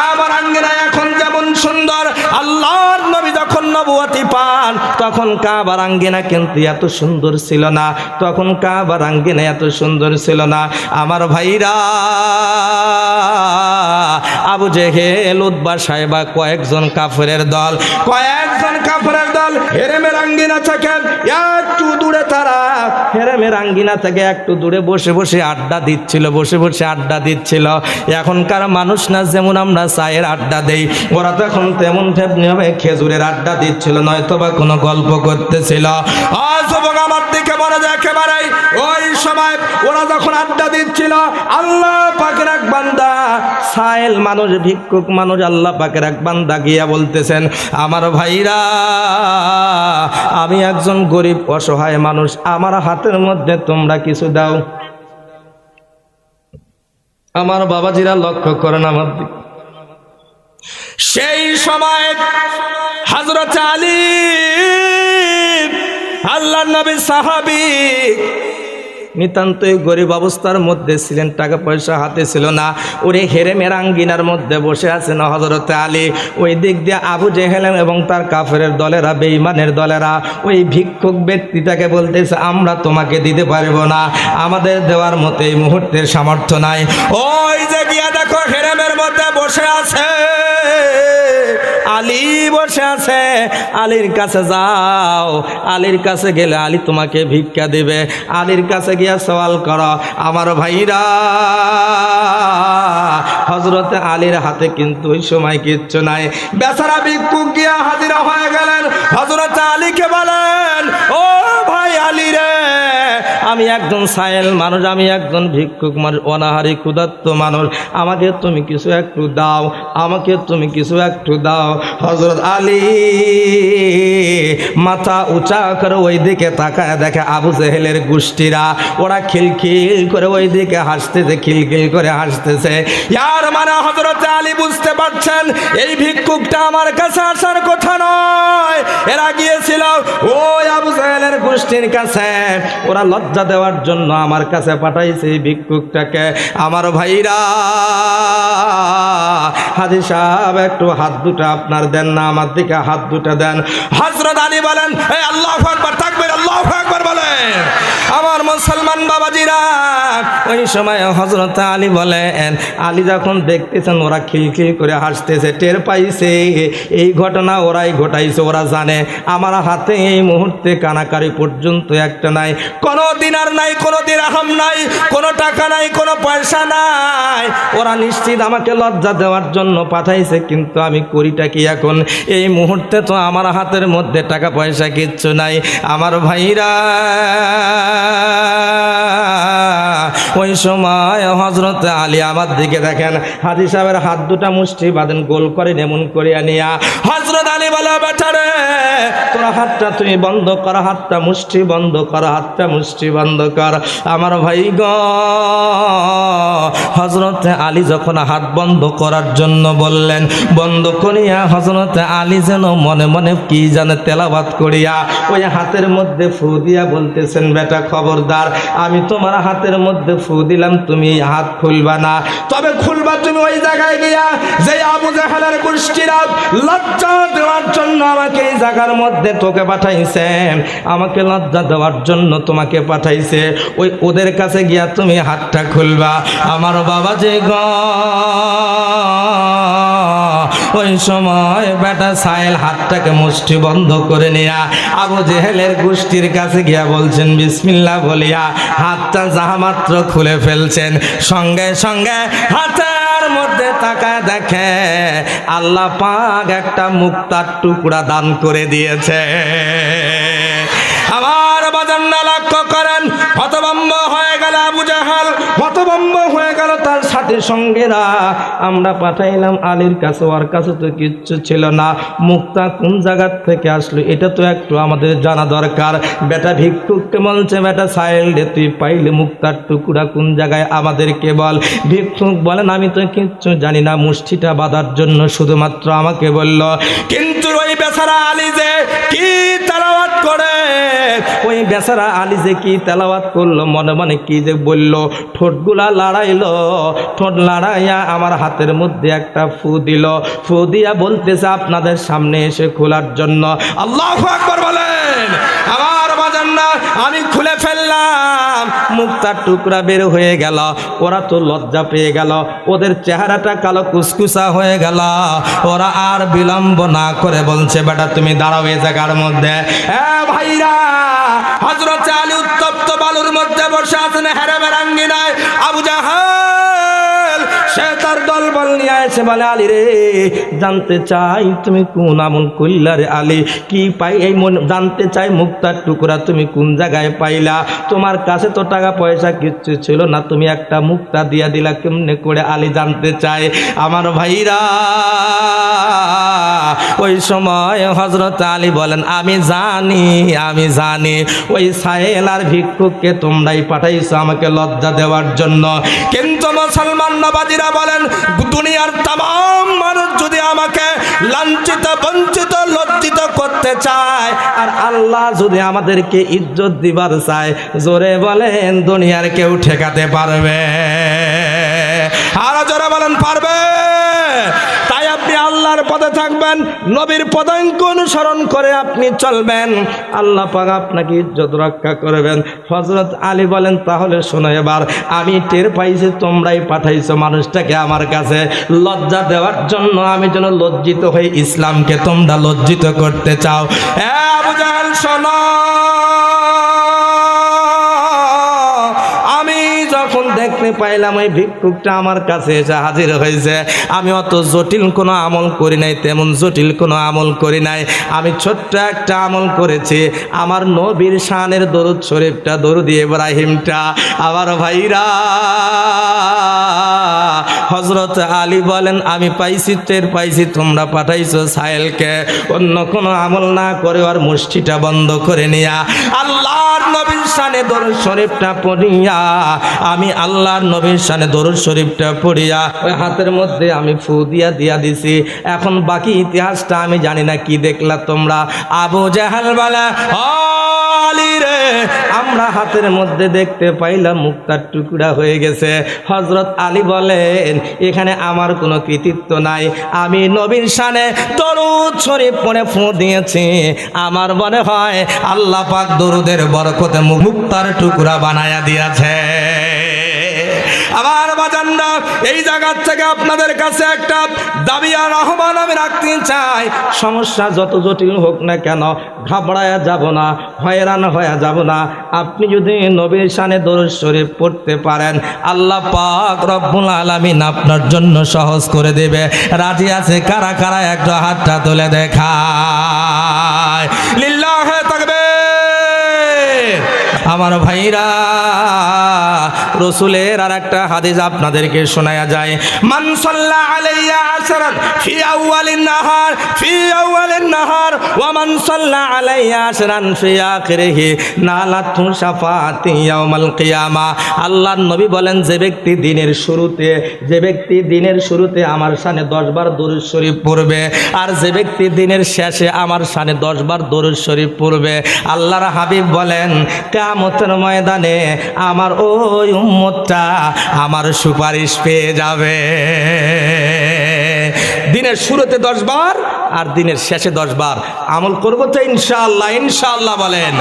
কাবার আঙ্গিনা তখন কাবার আঙ্গিনা কিন্তু এত সুন্দর ছিল না, তখন কাবার আঙ্গিনা এত সুন্দর ছিল না। আমার ভাইরা, আবু জেহেল উদ্বা সাহেবা কয়েকজন কাফেরের দল, কয়েকজন কাফেরের দল হেরেমের আঙ্গিনা থেকে একটু দূরে তারা, হেরেমের আঙ্গিনা থেকে একটু দূরে বসে বসে আড্ডা দিচ্ছিল, বসে বসে আড্ডা দিচ্ছিল। এখনকার মানুষ না যেমন আমরা চায়ের আড্ডা দেই, ওরা তো এখন তেমন তেমনি হবে, খেজুরের আড্ডা দিচ্ছিল নয়তো বা কোনো গল্প করতেছিল। আমার দিকে ওই সময় ওরা যখন আড্ডা দিচ্ছিল, আল্লাহ এক বান্দা মানুষ, ভিক্ষুক মানুষ, আল্লাহ এক বান্দা গিয়া বলতেছেন, আমার ভাইরা, আমি একজন গরিব অসহায় মানুষ, আমার হাতের মধ্যে তোমরা কিছু দাও। আমার বাবাজিরা লক্ষ্য করেন আমার দিকে। সেই সময় হজরত আলী আল্লাহ নবী সাহাবি নিতান্তই গরিব অবস্থার মধ্যে ছিলেন, টাকা পয়সা হাতে ছিল না। ওরে হেরে মেরাঙ্গিনার মধ্যে বসে আছেন হজরতে আলী। ওই দিক দিয়ে আবু জেহেলেম এবং তার কাফের দলেরা বেইমানের দলেরা, ওই ভিক্ষুক ব্যক্তিটাকে বলতেছে, আমরা তোমাকে দিতে পারব না। আমাদের দেওয়ার মতো এই মুহূর্তের সামর্থ্য নাই। ওই যে গিয়া দেখো, হেরেমের মধ্যে বসে আছে। আলী বসে আছে, আলীর কাছে যাও। আলীর কাছে গেলে আলী তোমাকে ভিক্ষা দেবে। আলীর কাছে গিয়া সওয়াল করো, আমার ভাইরা হজরতে আলীর হাতে কিন্তু ওই সময় কিচ্ছু নাই। বেচারা ভিক্ষুক গিয়া হাজিরা হয়ে গেলেন। হজরতে আলীকে বলেন, ও ভাই আলী রে আমি একজন সায়েল মানুষ, আমি একজন ভিক্ষুক মানুষ, অনাহারি, ক্ষুধার্ত মানুষ। আমাকে তুমি কিছু একটু দাও, আমাকে তুমি কিছু একটু দাও। হজরত আলী মাথা উঁচা করে ওই দিকে তাকায় দেখে আবু জেহেলের গোষ্ঠীরা। ওরা খিলখিল করে ওই দিকে হাসতেছে, খিলখিল করে হাসতেছে। ইয়ার মানে হজরত আলী বুঝতে পারছেন, এই ভিক্ষুকটা আমার কাছে আসার কথা নয়। এরা গিয়েছিল ওই আবু জেহেলের গোষ্ঠীর কাছে। ওরা লজ্জা দেওয়ার জন্য আমার কাছে পাঠাইছে ভিক্ষুকটাকে। আমার ভাইরা, হাজি সাহেব, একটু হাত দুটো আপনার দেন না, আমার দিকে হাত দুটো দেন। হজরত আলী বলেন আল্লাহ আকবার থাকবেন আল্লাহ আকবার বলেন। আমার মুসলমান বাবাজিরা, ওই সময় হজরত আলী বলেন, আলী যখন দেখতেছেন ওরা খিলখিল করে হাসতেছে, টের পাইছে, এই ঘটনা ওরাই ঘটাইছে, ওরা জানে, আমার হাতে এই মুহূর্তে কানাকারি পর্যন্ত একটা নাই, কোনো দিনার নাই, কোনো দিন দিরাহাম নাই, কোনো টাকা নাই, কোনো পয়সা নাই। ওরা নিশ্চিত আমাকে লজ্জা দেওয়ার জন্য পাঠাইছে, কিন্তু আমি করিটা কি এখন? এই মুহূর্তে তো আমার হাতের মধ্যে টাকা পয়সা কিচ্ছু নাই। আমার ভাইরা ওই সময় হজরত আলী আমার দিকে দেখেন, হাজি সাহেবের হাত দুটা মুষ্টি বাঁধেন গোল করে এমন করিয়া নিয়া। হজরত আলী বলা বেটারে হাতটা তুমি বন্ধ কর, হাতটা মুষ্টি বন্ধ কর, হাতটা মুষ্টি বন্ধ কর। আমার ভাই গ হজরত আলী যখন হাত বন্ধ করার জন্য বললেন, বন্ধ করিয়া হজরত আলী যেন মনে মনে কি জানে তেলাবাত করিয়া ওই হাতের মধ্যে ফু দিয়া বলতেছেন, বেটা খবরদার, আমি তোমার হাতের মধ্যে ফু দিলাম, তুমি হাত খুলবা না। তবে খুলবা তুমি ওই জায়গায় গিয়া যে আবু জাহালের গোষ্ঠীরা লজ্জা দেওয়ার জন্য আমাকে এই জায়গার মধ্যে তোকে পাঠাইছে, আমাকে লজ্জা দেওয়ার জন্য তোমাকে পাঠাইছে। ওই ওদের কাছে গিয়া তুমি হাতটা খুলবা। আমার বাবা যে গ, ওই সময় বেটা সাইল হাতটাকে মুষ্টি বন্ধ করে নেয়া আবু জেহেলের গোষ্ঠীর কাছে গিয়া বলছেন বিসমিল্লা বলিয়া, হাতটা যাহা মাত্র খুলে ফেলছেন, সঙ্গে সঙ্গে মধ্যে তাকায় দেখে আল্লাহ পাক একটা মুক্তার টুকরা দান করে দিয়েছে। আমার বাজান্না লক্ষ্য করেন, হতভম্ব হয়ে গেল আবু জাহাল। হতভম্ব হয়ে গেল তার সাথে সঙ্গেরা। আমরা পাঠাইলাম আলীর কাছে ওর কাছে তো কিচ্ছু ছিল না। মুক্তা কোন জায়গার থেকে আসলো এটা তো একটু আমাদের জানা দরকার। বেটা ভিক্ষুককে বলছে বেটা সাইল্ডে তুই পাইলে মুক্তার টুকুরা কোন জায়গায় আমাদেরকে বল? ভিক্ষুক বলেন আমি তো কিচ্ছু জানি না মুষ্টিটা বাঁধার জন্য শুধুমাত্র আমাকে বলল। কিন্তু ওই বেচারা আলী যে কি তালাওয়াত করে। ওই বেচারা আলী যে কি তেলাওয়াত করল, মনে মনে কি যে বলল, ঠোঁটগুলা লাড়াইলো। ঠোঁট লড়াইয়া আমার হাতের মধ্যে একটা ফু দিল। ফু দিয়া বলতেছে, আপনাদের সামনে এসে খোলার জন্য। আল্লাহ বলেন। আমার না, আমি খুলে ফেললাম। মুক্তার টুকরা বের হয়ে গেল, ওরা তো লজ্জা পেয়ে গেল, ওদের চেহারাটা কালো কুসকুসা হয়ে গেল। ওরা আর বিলম্ব না করে বলছে, বেটা, তুমি দাঁড়াও এই জায়গার মধ্যে। হ্যাঁ ভাইরা হজরত আলী উত্তপ্ত বালুর মধ্যে বসে আছেন, হেরে বেরাঙ্গিনায় আবু জাহাল। সে তার দল বল নিয়ে এসে বলে, আলী রে, জানতে চাই তুমি কোন আমল করলা রে আলী? কি পাই এই মন? জানতে চাই মুক্তার টুকরা তুমি কোন জায়গায় পাইলা? তোমার কাছে তো টাকা পয়সা কিচ্ছু ছিল না, তুমি একটা মুক্তা দিয়া দিলা, কেমনে করে আলী জানতে চাই আমার ভাইরা, ওই সময় হজরত আলী বলেন, আমি জানি আমি জানি, ওই সাহেল আর ভিক্ষুককে তোমরাই পাঠাইছো আমাকে লজ্জা দেওয়ার জন্য। কিন্তু মুসলমান নবাজিরা বলেন, দুনিয়ার তাম মানুষ যদি আমাকে লাঞ্ছিত, বঞ্চিত, লজ্জিত করতে চায়, আর আল্লাহ যদি আমাদেরকে ইজ্জত দিবার চায়, জোরে বলেন দুনিয়ার কেউ ঠেকাতে পারবে। আরও জোরে বলেন, পারবে। আল্লাহর পদে থাকবেন, নবীর পদাঙ্ক অনুসরণ করে আপনি চলবেন। আল্লাহ পাক আপনাকে ইজ্জত রক্ষা করবেন। হজরত আলী বলেন, তাহলে শোনো এবার, আমি টের পাইছি তোমরাই পাঠাইছো মানুষটাকে আমার কাছে। লজ্জা দেওয়ার জন্য আমি যেন লজ্জিত হয়ে ইসলামকে তোমরা লজ্জিত করতে চাও। হ্যাঁ শোনো। দেখতে পাইলাম ওই ভিক্ষুকটা আমার কাছে এসে হাজির হয়েছে। আমি অত জটিল কোনো আমল করি নাই, তেমন জটিল কোনো আমল করি নাই। আমি ছোট্ট একটা আমল করেছি, আমার নবীর শানের দরুদ শরীফটা, দরুদ ইব্রাহিমটা। আবার ভাইরা হজরত আলী বলেন, আমি পাইছি, টের পাইছি, তোমরা পাঠাইছো সাহেলকে অন্য কোনো আমল না করে আর মুষ্টিটা বন্ধ করে নিয়া, আল্লাহর নবীর শানে দরুদ শরীফটা পড়িয়া, আমি আল্লাহর নবীর শানে দরুদ শরীফটা পড়িয়া, ওই হাতের মধ্যে আমি ফু দিয়া দিয়া দিছি। এখন বাকি ইতিহাসটা আমি জানি না, কি দেখলা তোমরা? আবু জাহাল বালা আলী রে আমরা হাতের মধ্যে দেখতে পাইলাম মুক্তার টুকরা হয়ে গেছে। হজরত আলী বলেন, এখানে আমার কোনো কৃতিত্ব নাই। আমি নবীন সানে দরুদ শরীফ পরে ফোঁ দিয়েছি। আমার মনে হয় আল্লাহ পাক দরুদের বরকতে মুক্তার টুকরা বানায়া দিয়েছে। আমার বাজানরা, এই জায়গার থেকে আপনাদের কাছে একটা দাবি আর আহ্বান আমি রাখতে চাই। সমস্যা যত জটিল হোক না কেন, ঘাবড়ায়া যাব না, হয়রান হয়ে যাব না। আপনি যদি নবীর শানে দরুদ শরীফ পড়তে পারেন, আল্লাহ পাক রব্বুল আলামিন আপনার জন্য সহজ করে দেবে। রাজি আছে কারা কারা? একটা হাতটা তুলে দেখায় আমার ভাইরা, রসুলের আর একটা হাদিস আপনাদেরকে শোনায় যায়। মানসল্লা আলাইয়া আসরান ফি আউয়ালিন নাহার, ফি আউয়ালিন নাহার ওয়া মান সাল্লা আলাইয়া আসরান ফি ইয়াউমাল কিয়ামা। আল্লাহর নবী বলেন, যে ব্যক্তি দিনের শুরুতে, যে ব্যক্তি দিনের শুরুতে আমার শানে 10 বার দরুদ শরীফ পড়বে, আর যে ব্যক্তি দিনের শেষে আমার শানে 10 বার দরুদ শরীফ পড়বে, আল্লাহর হাবিব বলেন, কিয়ামতের ময়দানে আমার ওই উম্মতটা আমার সুপারিশ পেয়ে যাবে। দিনের শুরুতে দশ বার আর দিনের শেষে দশ বার আমল করব তো ইনশাআল্লাহ ইনশাআল্লাহ বলেন।